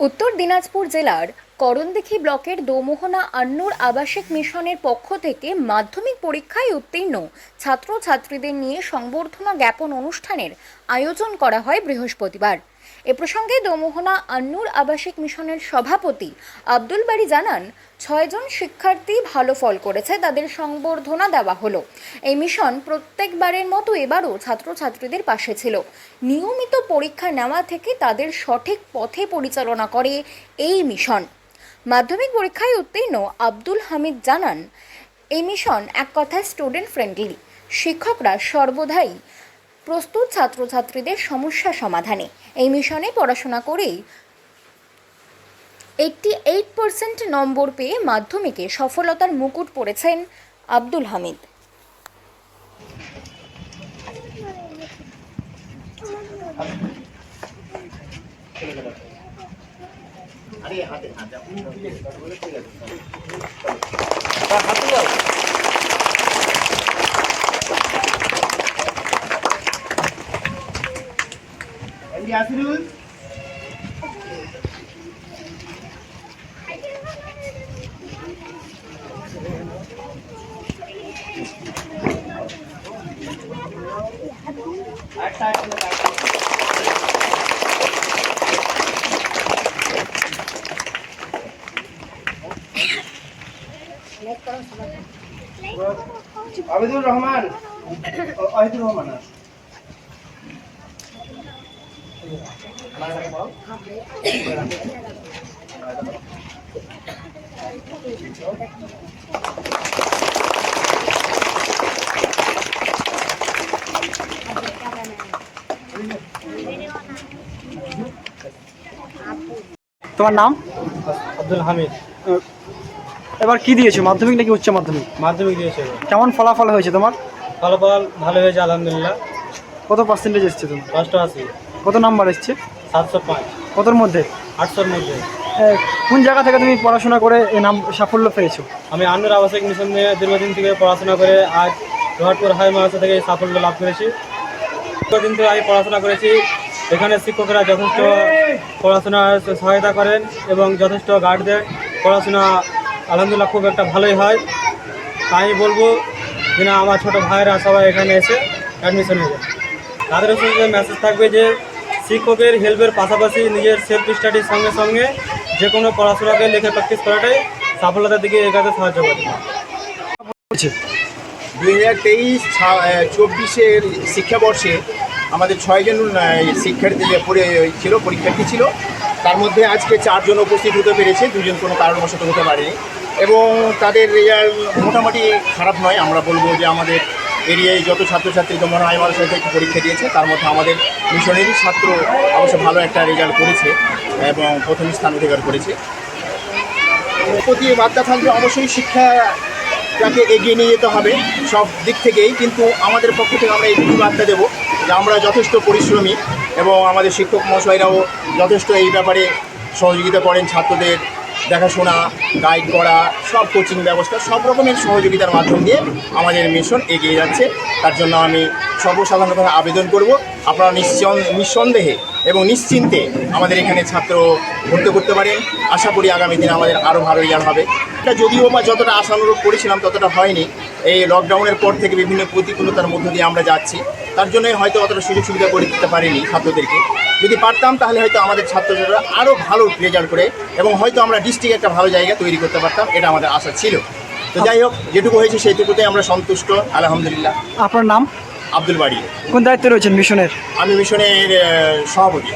উত্তর দিনাজপুর জেলার করণদিঘি ব্লকের দোমোহনা আন্নুর আবাসিক মিশনের পক্ষ থেকে মাধ্যমিক পরীক্ষায় উত্তীর্ণ ছাত্রছাত্রীদের নিয়ে সংবর্ধনা জ্ঞাপন অনুষ্ঠানের আয়োজন করা হয় বৃহস্পতিবার। এ প্রসঙ্গে দোমোহনা আন্নুর আবাসিক মিশনের সভাপতি আব্দুল বাড়ি জানান, ছয়জন শিক্ষার্থী ভালো ফল করেছে, তাদের সংবর্ধনা দেওয়া হলো। এই মিশন প্রত্যেকবারের মতো এবারও ছাত্রছাত্রীদের পাশে ছিল। নিয়মিত পরীক্ষা নেওয়া থেকে তাদের সঠিক পথে পরিচালনা করে এই মিশন। মাধ্যমিক পরীক্ষায় উত্তীর্ণ আব্দুল হামিদ জানান এই মিশন এক কথায় স্টুডেন্ট ফ্রেন্ডলি শিক্ষকরা সর্বদাই প্রস্তুত ছাত্রছাত্রীদের সমস্যা সমাধানে। এই মিশনে পড়াশোনা করেই এইটটি এইট পার্সেন্ট নম্বর পেয়ে মাধ্যমিকে সফলতার মুকুট পড়েছেন আব্দুল হামিদ। ইয়াসিরুল আবিদুর রহমান ও, আহিদুর রহমান না। তোমার নাম? আব্দুল হামিদ। এবার কি দিয়েছ মাধ্যমিক নাকি উচ্চ মাধ্যমিক? মাধ্যমিক দিয়েছে কেমন ফলাফল হয়েছে তোমার? ফলাফল ভালো হয়েছে আলহামদুলিল্লাহ। কত পার্সেন্টেজ এসছে তোমার? অষ্টআশি কত নাম্বার এসছে? সাতশো পাঁচ। কতর মধ্যে? আটশোর মধ্যে। কোন জায়গা থেকে তুমি পড়াশোনা করে এই নাম সাফল্য পেয়েছ? আমি আন্নুর আবাসিক মিশন নিয়ে দীর্ঘদিন থেকে পড়াশোনা করে আজ রোহাটপুর হাই মাদ্রাসা থেকে সাফল্য লাভ করেছি। দীর্ঘদিন থেকে আমি পড়াশোনা করেছি। এখানে শিক্ষকরা যথেষ্ট পড়াশোনার সহায়তা করেন এবং যথেষ্ট গার্ড দেন। পড়াশোনা আলহামদুলিল্লাহ খুব একটা ভালোই হয়। তাই আমি বলব যে না আমার ছোটো ভাইয়েরা সবাই এখানে এসে অ্যাডমিশন হয়ে যায় তাদের মেসেজ থাকবে যে শিক্ষকের হেল্পের পাশাপাশি নিজের সেলফ স্টাডির সঙ্গে সঙ্গে যে কোনো পড়াশোনাকে লেখে প্র্যাকটিস করাটাই সফলতার দিকে এগাতে সাহায্য করে। দুই হাজার তেইশ চব্বিশের শিক্ষাবর্ষে আমাদের ছয়জন শিক্ষার্থী পড়ে ছিল, পরীক্ষার্থী ছিল। তার মধ্যে আজকে চারজন উপস্থিত হতে পেরেছে দুজন কোনো কারণবশত হতে পারেনি। এবং তাদের রেজাল্ট মোটামুটি খারাপ নয়, আমরা বলব যে আমাদের এরিয়ায় যত ছাত্রছাত্রী যেমন আইমার সাথে একটু পরীক্ষা দিয়েছে, তার মধ্যে আমাদের মিশনেরই ছাত্র অবশ্য ভালো একটা রেজাল্ট করেছে এবং প্রথম স্থান অধিকার করেছে। প্রতি বার্তা থাকবে অবশ্যই শিক্ষাটাকে এগিয়ে নিয়ে যেতে হবে সব দিক থেকেই, কিন্তু আমাদের পক্ষ থেকে আমরা এইটুকু বার্তা দেবো যে আমরা যথেষ্ট পরিশ্রমী এবং আমাদের শিক্ষক মহাশয়রাও যথেষ্ট এই ব্যাপারে সহযোগিতা করেন ছাত্রদের দেখাশোনা গাইড করা, সব কোচিং ব্যবস্থা, সব রকমের সহযোগিতার মাধ্যম দিয়ে আমাদের মিশন এগিয়ে যাচ্ছে। তার জন্য আমি সর্বসাধারণভাবে আবেদন করব। আপনারা নিশ্চন নিঃসন্দেহে এবং নিশ্চিন্তে আমাদের এখানে ছাত্র ভর্তি করতে পারেন। আশা করি আগামী দিনে আমাদের আরও ভালো ইয়ার হবে। এটা যদিও বা যতটা আশানুরূপ করেছিলাম, ততটা হয়নি। এই লকডাউনের পর থেকে বিভিন্ন প্রতিকূলতার মধ্য দিয়ে আমরা যাচ্ছি। তার জন্যই হয়তো অতটা সুযোগ সুবিধা করে দিতে পারিনি ছাত্রদেরকে। যদি পারতাম তাহলে হয়তো আমাদের ছাত্রছাত্রীরা আরও ভালো রেজাল্ট করে এবং হয়তো আমরা ডিস্ট্রিক্ট একটা ভালো জায়গা তৈরি করতে পারতাম এটা আমাদের আশা ছিল। তো যাই হোক যেটুকু হয়েছে সেইটুকুতে আমরা সন্তুষ্ট আলহামদুলিল্লাহ। আপনার নাম? আব্দুল বাড়ি। কোন দায়িত্বে রয়েছেন মিশনের? আমি মিশনের সভাপতি।